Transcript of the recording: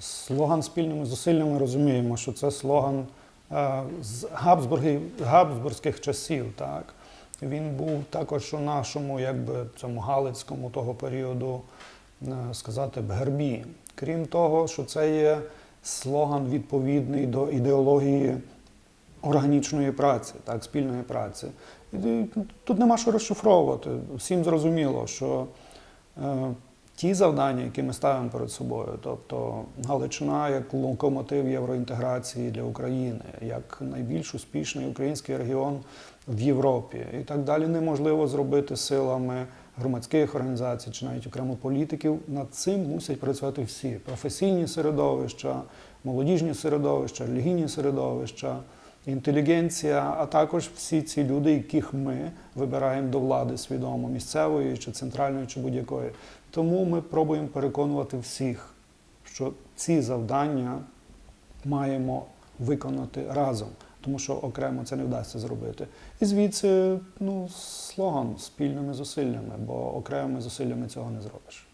Слоган спільними зусиллями розуміємо, що це слоган е, з габсбурзьких часів. Так? Він був також у нашому, якби цьому галицькому того періоду, е, сказати б, гербі. Крім того, що це є слоган відповідний до ідеології органічної праці, так, спільної праці. Тут нема що розшифровувати. Всім зрозуміло, що е, ті завдання, які ми ставимо перед собою, тобто Галичина як локомотив євроінтеграції для України, як найбільш успішний український регіон в Європі, і так далі, неможливо зробити силами громадських організацій чи навіть окремо політиків. Над цим мусять працювати всі. Професійні середовища, молодіжні середовища, релігійні середовища інтелігенція, а також всі ці люди, яких ми вибираємо до влади свідомо, місцевої чи центральної, чи будь-якої. Тому ми пробуємо переконувати всіх, що ці завдання маємо виконати разом, тому що окремо це не вдасться зробити. І звідси ну, слоган спільними зусиллями, бо окремими зусиллями цього не зробиш.